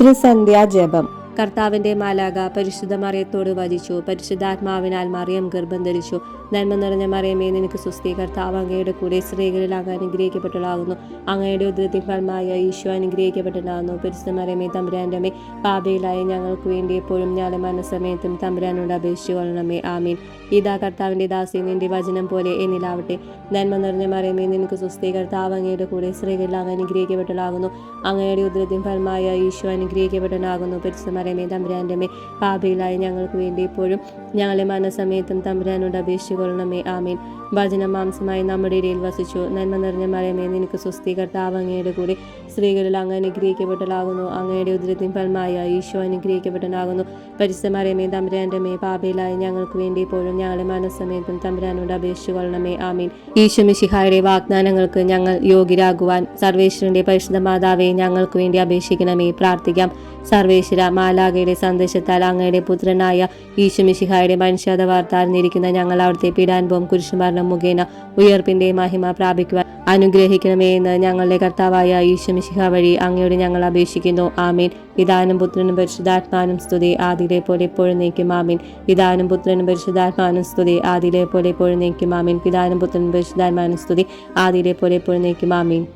ത്രിസന്ധ്യാ ജപം. കർത്താവിന്റെ മാലാക പരിശുദ്ധ മറിയത്തോട് വധിച്ചു പരിശുദ്ധാത്മാവിനാൽ മറിയം ഗർഭം ധരിച്ചു നന്മ നിറഞ്ഞ മറിയമേ നിനക്ക് സുസ്ഥി കർത്താവ് അങ്ങയുടെ കൂടെ സ്ത്രീകളിൽ അങ്ങ് അനുഗ്രഹിക്കപ്പെട്ടതാകുന്നു അങ്ങയുടെ ഉദരത്തിൻ ഫലമായ ഈശോ അനുഗ്രഹിക്കപ്പെട്ടതാകുന്നു പരിശുദ്ധ മറിയമേ തമ്പുരാന്റെ അമ്മേ പാപയിലായ ഞങ്ങൾക്ക് വേണ്ടി എപ്പോഴും ഞാളെ മനസ്സമയത്തും തമ്പുരാനോട് അപേക്ഷിച്ചു കൊള്ളണമേ ആമീൻ. ഇതാ കർത്താവിന്റെ ദാസി നിന്റെ വചനം പോലെ എന്നിലാവട്ടെ. നന്മ നിറഞ്ഞ മറിയമേ നിനക്ക് സുസ്ഥി കർത്താവ് അങ്ങയുടെ കൂടെ സ്ത്രീകളിൽ അങ്ങ് അനുഗ്രഹിക്കപ്പെട്ടതാകുന്നു അങ്ങയുടെ ഉദരത്തിൻ ഫലമായ ഈശോ അനുഗ്രഹിക്കപ്പെട്ടനാകുന്നു പരിശുദ്ധ മറിയമേ തമ്പുരാന്റെ മേ പാപയിലായ ഞങ്ങൾക്ക് വേണ്ടി ഇപ്പോഴും ഞങ്ങളെ മനസമയത്തും തമ്പുരാനോട് അപേക്ഷിക്കൊള്ളണമേ ആമീൻ. ഭജന മാംസമായി നമ്മുടെ ഇടയിൽ വസിച്ചു. നന്മ നിറഞ്ഞ മറിയമേ നിനക്ക് സ്വസ്തി കർത്താവ് അങ്ങയുടെ കൂടെ സ്ത്രീകളിൽ അങ്ങ് അനുഗ്രഹിക്കപ്പെട്ടലാകുന്നു അങ്ങയുടെ ഉദരത്തിൻ ഫലമായ ഈശോ അനുഗ്രഹിക്കപ്പെട്ടനാകുന്നു പരിശുദ്ധ മറിയമേ തമ്പുരാന്റെ മേ പാപയിലായ ഞങ്ങൾക്ക് വേണ്ടി ഇപ്പോഴും ഞങ്ങളെ മനസ്സമയത്തും തമ്പുരാനോട് അപേക്ഷിക്കൊള്ളണമേ ആമീൻ. ഈശോ മിശിഹായുടെ വാഗ്ദാനങ്ങൾക്ക് ഞങ്ങൾ യോഗ്യരാകുവാൻ സർവേശ്വരന്റെ പരിശുദ്ധ മാതാവെ ഞങ്ങൾക്ക് വേണ്ടി അപേക്ഷിക്കണമേ പ്രാർത്ഥിക്കാം. സർവേശ്വര മാലാകയുടെ സന്ദേശത്താൽ അങ്ങയുടെ പുത്രനായ ഈശുമിശിഹായുടെ മനുഷ്യത വാർത്ത അറിഞ്ഞിരിക്കുന്ന ഞങ്ങൾ അവിടുത്തെ പീഡാനുഭവം കുരിശുമരണം മുഖേന ഉയർപ്പിന്റെ മഹിമ പ്രാപിക്കുവാൻ അനുഗ്രഹിക്കണമേ എന്ന് ഞങ്ങളുടെ കർത്താവായ ഈശുമിശിഹ വഴി അങ്ങയോട് ഞങ്ങൾ അപേക്ഷിക്കുന്നു. ആമീൻ. പിതാനും പുത്രനും പരിശുദ്ധാത്മാനും സ്തുതി. ആദിലെ പോലെ എപ്പോഴും നീക്കും. ആമീൻ. പിതാനും പുത്രനും പരിശുദ്ധാത്മാനും സ്തുതി. ആദിലെ പോലെ എപ്പോഴും നീക്കും. ആമീൻ. പിതാനും പുത്രനും പരിശുദ്ധാത്മാനും സ്തുതി. ആദിലെ പോലെ എപ്പോഴും നീക്കും. ആമീൻ.